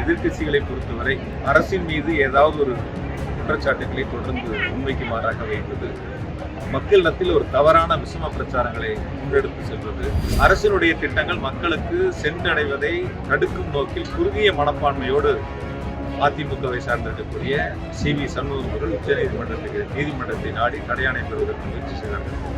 எதிர்கட்சிகளை பொறுத்தவரை அரசின் மீது ஏதாவது ஒரு குற்றச்சாட்டுகளை தொடர்ந்து உண்மைக்கு மாறாக வைப்பது மக்களிடத்தில் ஒரு தவறான விஷம பிரச்சாரங்களை முன்னெடுத்து செல்வது அரசினுடைய திட்டங்கள் மக்களுக்கு சென்றடைவதை தடுக்கும் நோக்கில் குறுகிய மனப்பான்மையோடு அதிமுகவை சார்ந்திருக்கக்கூடிய சி வி சண்முகம் அவர்கள் உச்சநீதிமன்றத்துக்கு நீதிமன்றத்தை நாடி தடையாணை பெறுவதற்கு முயற்சி செய்தார்கள்.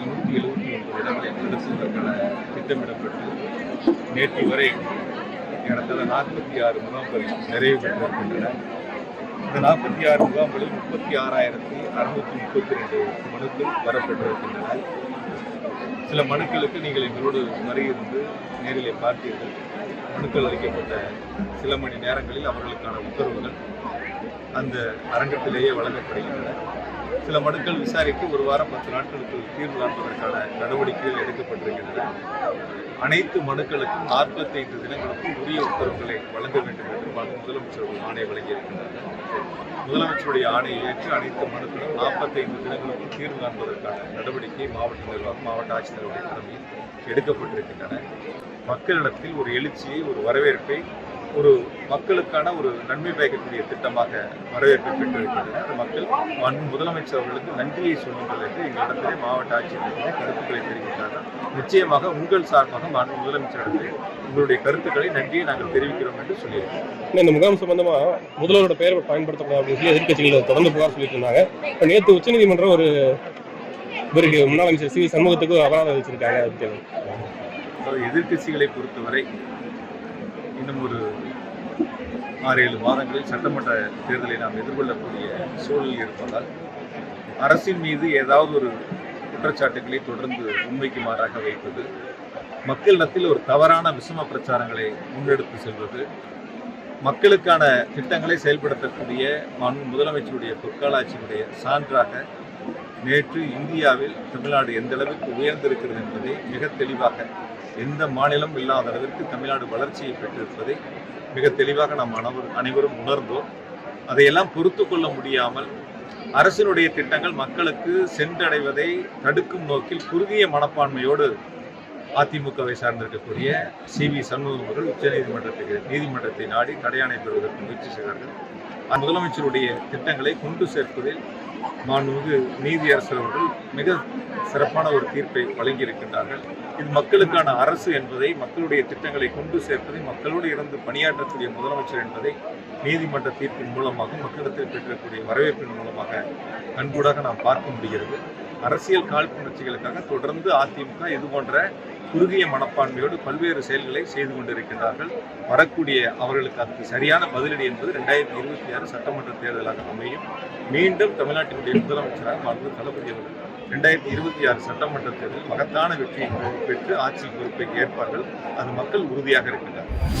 நூற்றி எழுபத்தி ஒன்பது இடங்களை நிறுத்துவதற்கான திட்டமிடப்பட்டு நேற்று வரை நடந்த நாற்பத்தி ஆறு முகாம்கள் நிறைவு பெற்றிருக்கின்றன. இந்த நாற்பத்தி ஆறு முகாம்களில் முப்பத்தி ஆறாயிரத்தி அறுநூற்றி முப்பத்தி ரெண்டு மனுக்கள் வரப்பட்டிருக்கின்றன சில மனுக்களுக்கு நீங்கள் எங்களோடு மறையிருந்து நேரிலே பார்த்தீர்கள். மனுக்கள் அளிக்கப்பட்ட சில மணி நேரங்களில் அவர்களுக்கான உத்தரவுகள் அந்த அரங்கத்திலேயே வழங்கப்படுகின்றன. சில மனுக்கள் விசாரித்து ஒரு வாரம் பத்து நாட்களுக்கு தீர்வு காண்பதற்கான நடவடிக்கைகள் எடுக்கப்பட்டிருக்கின்றன. அனைத்து மனுக்களுக்கும் நாற்பத்தைந்து தினங்களுக்கும் உரிய உத்தரவுகளை வழங்க வேண்டும் என்று முதலமைச்சர் ஒரு ஆணை வழங்கியிருக்கின்றனர் முதலமைச்சருடைய ஆணையை ஏற்று அனைத்து மனுக்களும் நாற்பத்தைந்து தினங்களுக்கும் தீர்வு காண்பதற்கான நடவடிக்கை மாவட்ட நிர்வாகம் மாவட்ட ஆட்சித்தலைவருடைய தலைமையில் எடுக்கப்பட்டிருக்கின்றன. மக்களிடத்தில் ஒரு எழுச்சியை ஒரு வரவேற்பை ஒரு மக்களுக்கான ஒரு நன்மை பயக்கக்கூடிய திட்டமாக வரவேற்பை பெற்றிருக்கின்றன மக்கள் மாண்பு முதலமைச்சர் அவர்களுக்கு நன்றியை சொல்லுங்கள் என்று எங்களிடத்திலே மாவட்ட ஆட்சியரிடத்திலே கருத்துக்களை தெரிவித்தார்கள். நிச்சயமாக உங்கள் சார்பாக மாண்பு முதலமைச்சரிடத்தில் உங்களுடைய கருத்துக்களை நன்றியை நாங்கள் தெரிவிக்கிறோம் என்று சொல்லியிருக்கிறோம். இன்னும் இந்த முகாம் சம்பந்தமா முதல்வரோட பெயர் பயன்படுத்தக்கூடாது அப்படின்னு சொல்லி எதிர்க்கட்சிகள் தொடர்ந்து புகார் சொல்லிட்டு இருந்தாங்க நேத்து உச்சநீதிமன்றம் ஒரு இவருக்கு முன்னாள் அமைச்சர் சி சண்முகத்துக்கு அபராதம். அதாவது எதிர்க்கட்சிகளை பொறுத்தவரை இன்னும் ஒரு ஆறு ஏழு மாதங்களில் சட்டமன்ற தேர்தலை நாம் எதிர்கொள்ளக்கூடிய சூழல் இருப்பதால் அரசின் மீது ஏதாவது ஒரு குற்றச்சாட்டுகளை தொடர்ந்து உண்மைக்கு மாறாக வைப்பது மக்களிடத்தில் ஒரு தவறான விஷம பிரச்சாரங்களை முன்னெடுத்து செல்வது மக்களுக்கான திட்டங்களை செயல்படுத்தக்கூடிய முதலமைச்சருடைய பொற்காலாட்சியினுடைய சான்றாக நேற்று இந்தியாவில் தமிழ்நாடு எந்த அளவுக்கு உயர்ந்திருக்கிறது என்பதை மிக தெளிவாக எந்த மாநிலம் இல்லாத அளவிற்கு தமிழ்நாடு வளர்ச்சியை பெற்றிருப்பதை மிக தெளிவாக நாம் அனைவரும் அனைவரும் உணர்ந்தோம். அதையெல்லாம் பொறுத்து கொள்ள முடியாமல் அரசினுடைய திட்டங்கள் மக்களுக்கு சென்றடைவதை தடுக்கும் நோக்கில் குறுகிய மனப்பான்மையோடு அதிமுகவை சார்ந்திருக்கக்கூடிய சி வி சண்முகம் அவர்கள் உச்சநீதிமன்றத்துக்கு நீதிமன்றத்தை நாடி தடையாணை பெறுவதற்கு முயற்சி செய்தார்கள். அந்த முதலமைச்சருடைய திட்டங்களை கொண்டு சேர்ப்பதில் மாண்புமிகு நீதியரசர் அவர்கள் மிக சிறப்பான ஒரு தீர்ப்பை வழங்கியிருக்கின்றார்கள். இது மக்களுக்கான அரசு என்பதை மக்களுடைய திட்டங்களை கொண்டு சேர்ப்பதை மக்களோடு இருந்து பணியாற்றக்கூடிய முதலமைச்சர் என்பதை நீதிமன்ற தீர்ப்பின் மூலமாக மக்களிடத்தில் பெற்றக்கூடிய வரவேற்பின் மூலமாக கண்கூடாக நாம் பார்க்க முடிகிறது. அரசியல் காழ்ப்புணர்ச்சிகளுக்காக தொடர்ந்து அதிமுக இது போன்ற குறுகிய மனப்பான்மையோடு பல்வேறு செயல்களை செய்து கொண்டிருக்கின்றார்கள். வரக்கூடிய அவர்களுக்கு அதுக்கு சரியான பதிலடி என்பது ரெண்டாயிரத்தி இருபத்தி ஆறு சட்டமன்ற தேர்தலாக அமையும். மீண்டும் தமிழ்நாட்டினுடைய முதலமைச்சராக மாண்பு தளபதி அவர்கள் ரெண்டாயிரத்தி இருபத்தி ஆறு சட்டமன்ற தேர்தலில் மகத்தான வெற்றியை பெற்று ஆட்சி பொறுப்பை ஏற்பார்கள். அது மக்கள் உறுதியாக இருக்கின்றனர்